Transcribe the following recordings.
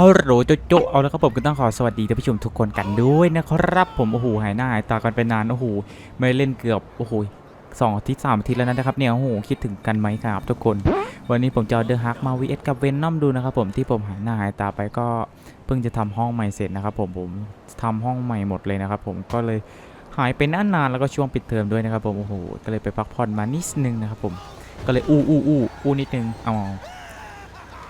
ฮัลโหลโจโจเอาแล้วครับผมก็ต้องขอสวัสดีท่านผู้ชมทุกคนกันด้วยนะครับผมโอ้โหหายหน้าหายตากันไปนานโอ้โหไม่เล่นเกือบโอ้โหสองอาทิตย์สามอาทิตย์แล้วนะครับเนี่ยโอ้โหคิดถึงกันไหมครับทุกคน วันนี้ผมจะเอาเดอะฮักมา vs กับเวนนอมดูนะครับผมที่ผมหายหน้าหายตาไปก็เพิ่งจะทำห้องใหม่เสร็จนะครับผมผมทำห้องใหม่หมดเลยนะครับผมก็เลยหายไปนานๆแล้วก็ช่วงปิดเทอมด้วยนะครับผมโอ้โหก็เลยไปพักผ่อนมานิดนึงนะครับผมก็เลยอู้อู้อู้อู้นิดนึงเอา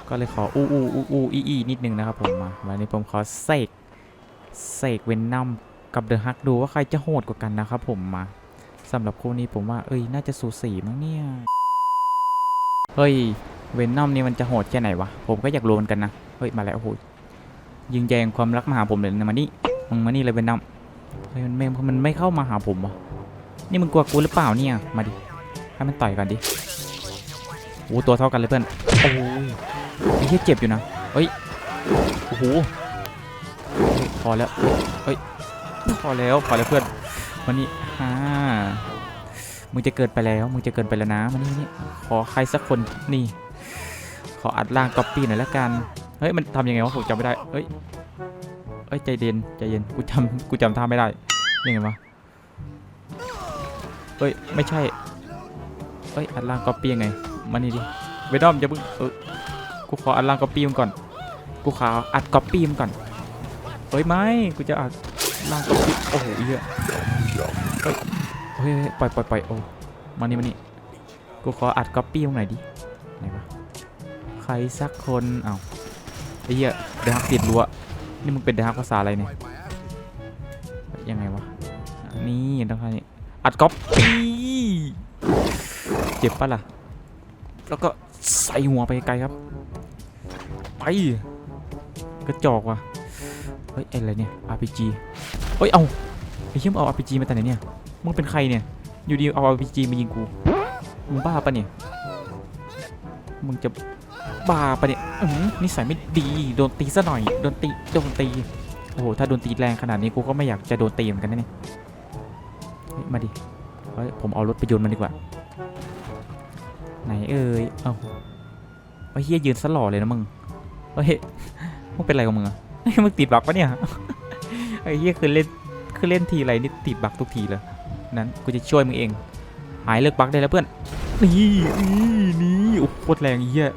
ก็เลยขออู้อู้อู้อู้อีอีนิดนึงนะครับผมมาวันนี้ผมขอเสกเสกเวนนัมกับเดอะฮักดูว่าใครจะโหดกว่ากันนะครับผมมาสำหรับคู่นี้ผมว่าเอ้ยน่าจะสูสีมั้งเนี่ยเฮ้ยเวนนัมนี่มันจะโหดแค่ไหนวะผมก็อยากรู้เหมือนกันนะเฮ้ยมาแล้วโอ้โหยิงแยงความรักมาหาผมเลยนะมานี่มึงมานี่เลยเวนนัมเฮ้ยมันไม่มันไม่เข้ามาหาผมวะนี่มึงกลัวกูหรือเปล่าเนี่ยมาดิให้มันต่อยกันดิโอ้ตัวเท่ากันเลยเพื่อนโอ้ย ไอ้เหี้ยเจ็บอยู่นะเฮ้ยโอ้โหพอแล้วเฮ้ยพอแล้วพอแล้วเพื่อนมานี่ฮ่ามึงจะเกินไปแล้วมึงจะเกินไปแล้วนะมานี่นี่ขอใครสักคนนี่ ขออัดล่างก๊อปปี้หน่อยละกันเฮ้ยมันทำยังไงวะผมจำไม่ได้เฮ้ยเฮ้ยใจเย็นใจเย็นกูจำกูจำท่าไม่ได้ยังไงวะเฮ้ยไม่ใช่เฮ้ยอัดล่างก๊อปปี้ยังไงมานี่ดิเวดอมจะมึงเออ กูขออัดล่างก๊อปปี้มันก่อน กูขออัดก๊อปปี้มันก่อน เฮ้ยไม่กูจะอัดล่างก๊อปปี้โอ้โหเยเฮ้ยเฮ้ยปล่อยปล่อยปล่อยโอ้มานี่มานี่กูขออัดก๊อปปี้ตรงไหนดิไหนวะใครสักคนเอ้าไอ้เหี้ยเดฮักติดรั้วนี่มึงเป็นเดฮักภาษาอะไรเนี่ยยังไงวะนี่ต้องทำนี่อัดก๊อปปี้เจ็บปะล่ะแล้วก็ใส่หัวไปไกลครับ กระจอกว่ะ เฮ้ยอะไรเนี่ย RPG เฮ้ย เอาไอ้เชี่ยมเอา RPG มาแต่ไหนเนี่ย มึงเป็นใครเนี่ย อยู่ดีเอา RPG มายิงกู มึงบ้าปะเนี่ย มึงจะบ้าปะเนี่ยอื้อหือนิสัยไม่ดี โดนตีซะหน่อย โดนตี โดนตี โอ้โห ถ้าโดนตีแรงขนาดนี้กูก็ไม่อยากจะโดนตีเหมือนกันนะเนี่ยมาดิ เฮ้ย ผมเอารถไปยนต์มันดีกว่า ไหนเอ่ยเอ้าไอ้เฮียยืนสลอเลยนะมึง เฮ้ยมึงเป็นอะไรของมึงอะมึงติดบักปะเนี่ยไอ้เฮียคือเล่นคือเล่นทีไรนี่ติดบักทุกทีเลยนั้นกูจะช่วยมึงเอง หายเลิกบักได้แล้วเพื่อนนี่นี่นี่โอ้โคตรแรงเฮีย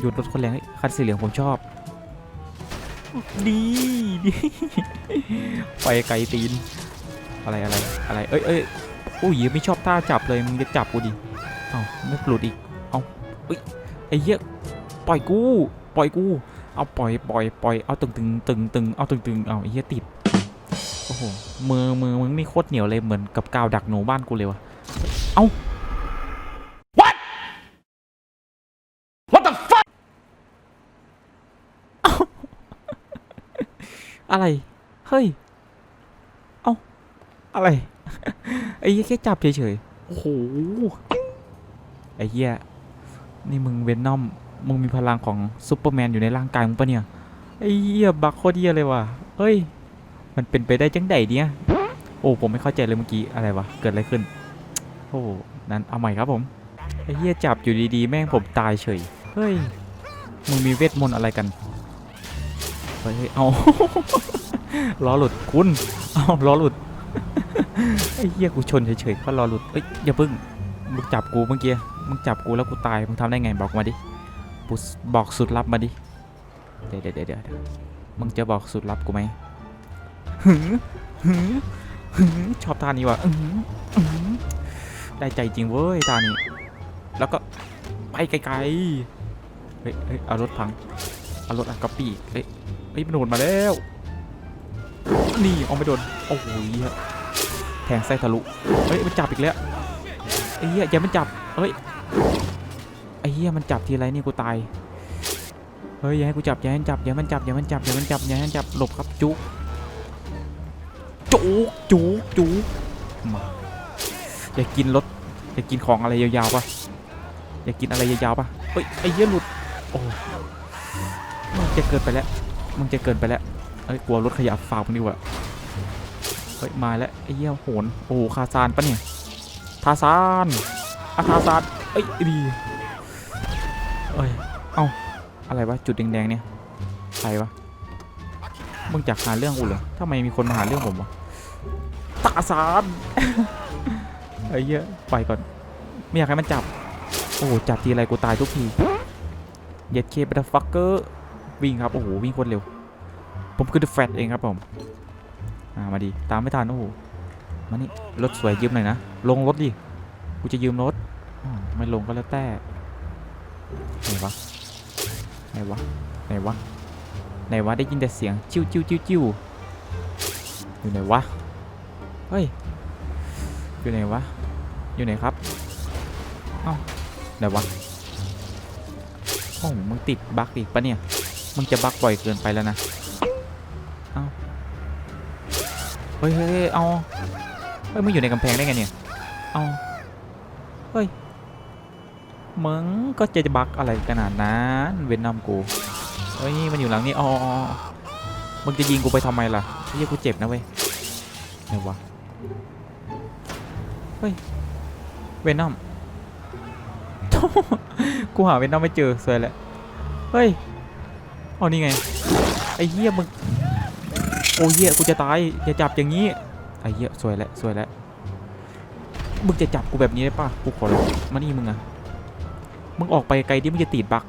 หยุดรถคนแรงคันสีเหลืองผมชอบดีดีไปไกลตีน อะไรอะไรอะไรเอ้ยเอ้ยโอ้ยไม่ชอบท่าจับเลยมึงจะจับกูดิเอ้าไม่ปลุดอีก เอาเอ้ยไอ้เหี้ยปล่อยกู ปล่อยกู เอาปล่อยปล่อยปล่อยเอาตึงตึงตึงตึงเอาตึงตึงเอาไอ้เหี้ยติดโอ้โหมือมือมึงนี่โคตรเหนียวเลยเหมือนกับกาวดักหนูบ้านกูเลยวะเอา What What the fuck อะไรเฮ้ยเอาอะไรไอ้เหี้ยแค่จับเฉยๆโอ้โหไอ้เหี้ยนี่มึงเวนนอม มึงมีพลังของซูเปอร์แมนอยู่ในร่างกายมึงปะเนี่ยไอ้เหี้ยบักโคตรเหี้ยเลยว่ะเฮ้ย มันเป็นไปได้จังใดเนี่ย โอ้ผมไม่เข้าใจเลยเมื่อกี้อะไรวะ เกิดอะไรขึ้น โอ้นั้นเอาใหม่ครับผม ไอ้เหี้ยจับอยู่ดีๆ แม่งผมตายเฉย เฮ้ย มึงมีเวทมนต์อะไรกัน เฮ้ยเฮ้ยเอาล้อหลุดคุณ เอาล้อหลุด ไอ้เหี้ยกูชนเฉยๆก็ล้อหลุดเอ้ยอย่าพึ่ง มึงจับกูเมื่อกี้ มึงจับกูแล้วกูตาย มึงทำได้ไงบอกมาดิ ปุสบอกสุดลับมาดิ เดี๋ยวเดี๋ยวเดี๋ยวมึงจะบอกสุดลับกูไหมหือหือหือชอบท่านี้ว่ะได้ใจจริงเว้ยท่านี้ แล้วก็ไปไกลๆ เฮ้ยเฮ้ยเอารถพัง เอารถอัดก๊อปปี้เฮ้ยเฮ้ยมันโดนมาแล้ว นี่เอาไม่โดน โอ้โหแทงไส้ทะลุ เฮ้ยมันจับอีกแล้วไอ้เหี้ยอย่ามันจับ เฮ้ย ไอ้เหี้ยมันจับทีไรนี่กูตาย เฮ้ยอย่าให้กูจับอย่าให้มันจับอย่าให้มันจับอย่าให้มันจับอย่าให้มันจับอย่าให้มันจับหลบครับจุกจุกจุกจุกมาอย่ากินรถอย่ากินของอะไรยาวๆปะอย่ากินอะไรยาวๆปะเฮ้ยไอ้เหี้ยหลุดโอ้มึงจะเกินไปแล้วมึงจะเกินไปแล้วเอ้ยกลัวรถขยะฝากมึงดีกว่าเฮ้ยมาแล้วไอ้เหี้ยโหนโอ้โหคาซานปะเนี่ยทาซานอาทาซานเอ้ยดี เอ้ย เอ้า อะไรวะ จุดแดงๆเนี่ย ใครวะ มึงจะหาเรื่องกูเหรอทำไมมีคนมาหาเรื่องผมวะตาสารไอ้เหี้ยไปก่อน ไม่อยากให้มันจับ โอ้โห จับทีไรกูตายทุกที เย็ดเคบัตฟักเกอร์ วิ่งครับ โอ้โห วิ่งโคตรเร็ว ผมคือ The Fat เองครับผม อ่า มาดี ตามไม่ทัน โอ้โห มานี่ รถสวยยืมหน่อยนะ ลงรถดิ กูจะยืมรถ ไม่ลงก็แล้วแต่ ไหนวะไหนวะไหนวะไหนวะได้ยินแต่เสียงจิ้วจิ้วจิ้วจิ้วอยู่ไหนวะเฮ้ยอยู่ไหนวะอยู่ไหนครับเอ้าไหนวะโอ้มึงติดบั๊กอีกปะเนี่ยมึงจะบั๊กบ่อยเกินไปแล้วนะเอ้าเฮ้ยเฮ้ยเฮ้ยเอาเฮ้ยมึงอยู่ในกำแพงได้ไงเนี่ยเอาเฮ้ย มึงก็จะบักอะไรขนาดนั้นเวนนัมกูเฮ้ยมันอยู่หลังนี้อ๋อมึงจะยิงกูไปทำไมล่ะเฮ้ยกูเจ็บนะเว้ยไหนวะเฮ้ยเวนนัมกูหาเวนนัมไม่เจอสวยแหละเฮ้ยเอานี่ไงไอ้เหี้ยมึงโอ้เหี้ยกูจะตายอย่าจับอย่างนี้ไอ้เหี้ยสวยแล้วสวยแล้วมึงจะจับกูแบบนี้ได้ปะกูขอร้องมานี่มึงอะ มึงออกไปไกลดิมึงจะติดบัก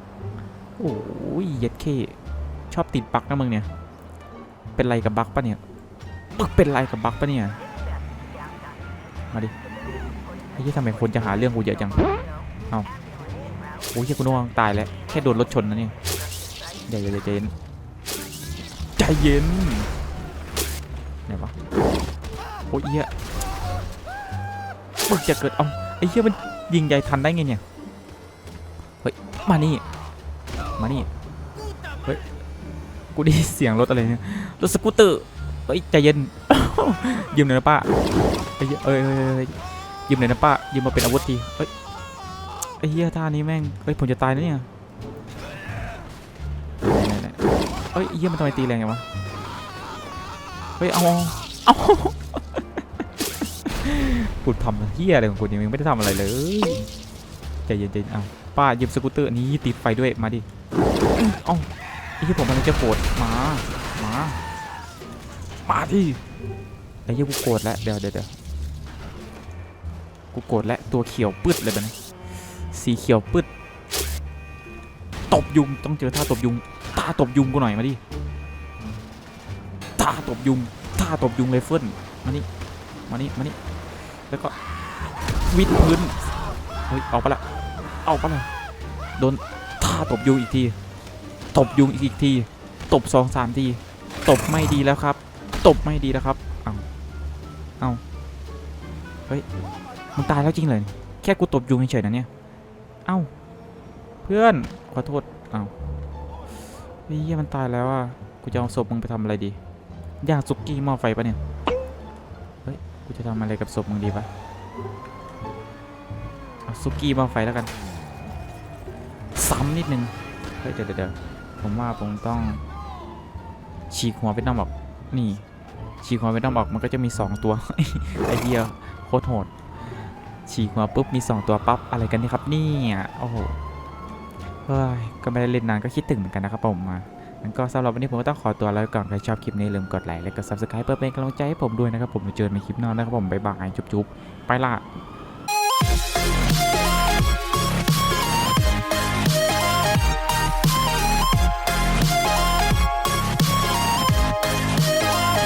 โอ้ยเย็ดเคชอบติดบักนะมึงเนี่ย เป็นไรกับบักปะเนี่ยมึงเป็นไรกับบักปะเนี่ย มาดิไอ้เหี้ยทำไมคนจะหาเรื่องกูเยอะจัง เอาโอ้ยเหี้ยกูนึกว่าตายแล้ว แค่โดนรถชนนะเนี่ยเดี๋ยวใจเย็นใจเย็นไหนวะโอ้ยเหี้ยมึงจะเกิดเอาไอ้เหี้ยมันยิงใหญ่ทันได้ไงเนี่ย มานี่ มานี่ เฮ้ย กูได้เสียงรถอะไรเนี่ย รถสกูตเตอร์ เฮ้ย ใจเย็น ยืมหน่อยนะป้าเฮ้ยเอ้ยเอ้ยเฮ้ยยืมหน่อยนะป้า ยืมมาเป็นอาวุธทีเฮ้ยไอ้เหี้ยท่านี้แม่ง เฮ้ย ผมจะตายนะเนี่ยเฮ้ยเหี้ยมันทำไมตีแรงไงวะ เฮ้ย เอาเอาเอากูทำเหี้ยอะไรของกูเนี่ยมึงไม่ได้ทำอะไรเลย ใจเย็นใจเย็นเอา ป้าหยืมสกูตเตอร์นี้ติดไฟด้วยมาดิเอ้าไอ้ที่ผมกำลังจะโกรธมามามาดิไอ้เหี้ยกูโกรธแล้วเดี๋ยวเดี๋ยวกูโกรธแล้วตัวเขียวปืดเลยแบบนี้สีเขียวปืดตบยุงต้องเจอท่าตบยุงตาตบยุงกูหน่อยมาดิตาตบยุงตาตบยุงเลยเฟิลมานี่มานี่มานี่แล้วก็วิดพื้นเฮ้ยเอาปละ เอาปะล่ะโดนท่าตบยุงอีกที ตบยุงอีกที ตบสองสามที ตบไม่ดีแล้วครับ ตบไม่ดีแล้วครับ เอาเอาเฮ้ยมึงตายแล้วจริงเลย แค่กูตบยุงเฉยๆนะเนี่ย เอ้า เพื่อน ขอโทษ เอาเฮ้ยมันตายแล้วอะ กูจะเอาศพมึงไปทำอะไรดี ย่างซุกี้หม้อไฟปะเนี่ย เฮ้ย กูจะทำอะไรกับศพมึงดีปะเอาซุกี้หม้อไฟแล้วกัน ซ้ำนิดนึง เฮ้ยเดี๋ยวเดี๋ยวผมว่าผมต้อง ฉีกหัวเวนอมออก นี่ ฉีกหัวเวนอมออกมันก็จะมี 2 ตัวไอเหี้ยโคตรโหด ฉีกหัวปุ๊บมี 2 ตัวปั๊บอะไรกันนี่ครับเนี่ยโอ้โหเฮ้ยก็ไม่ได้เล่นนานก็คิดถึงเหมือนกันนะครับผมมางั้นก็สำหรับวันนี้ผมก็ต้องขอตัวแล้วก่อนใครชอบคลิปนี้ลืมกดไลค์และกด subscribe เพื่อเป็นกำลังใจให้ผมด้วยนะครับผมเจอกันในคลิปหน้านะครับผมบ๊ายบายจุ๊บๆไปละ